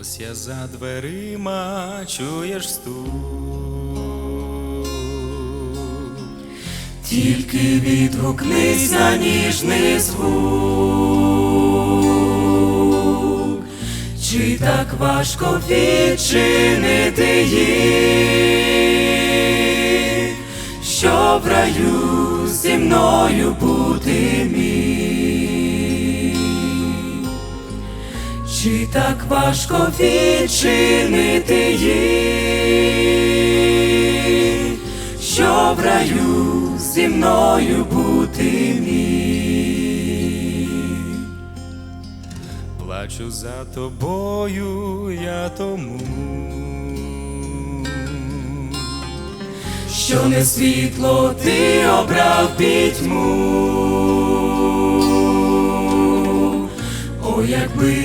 Ось я за дверима чуєш стук. Тільки відгукнись на ніжний звук, чи так важко відчинити їх, щоб раю зі мною бути міг. Чи так важко відчинити їх, що в раю зі мною бути міг. Плачу за тобою, я тому. Що не світло ти обрав пітьму. О, якби,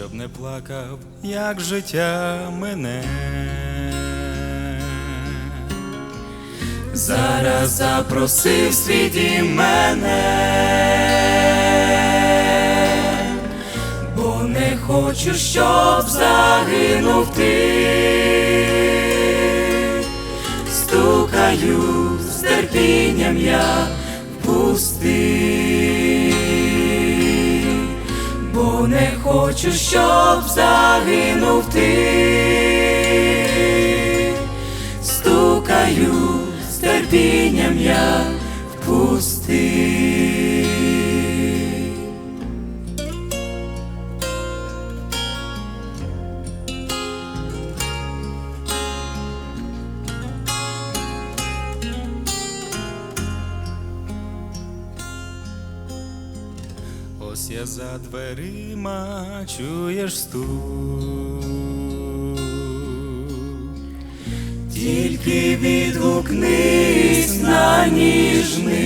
Щоб не плакав, як життя мене. Зараз запросив свій дім мене, бо не хочу, щоб загинув ти. Стукаю з терпінням я в не хочу, щоб загинув ти. Стукаю з терпінням я в Ось я за дверима чуєш стук. Тільки відгукнись на ніжний.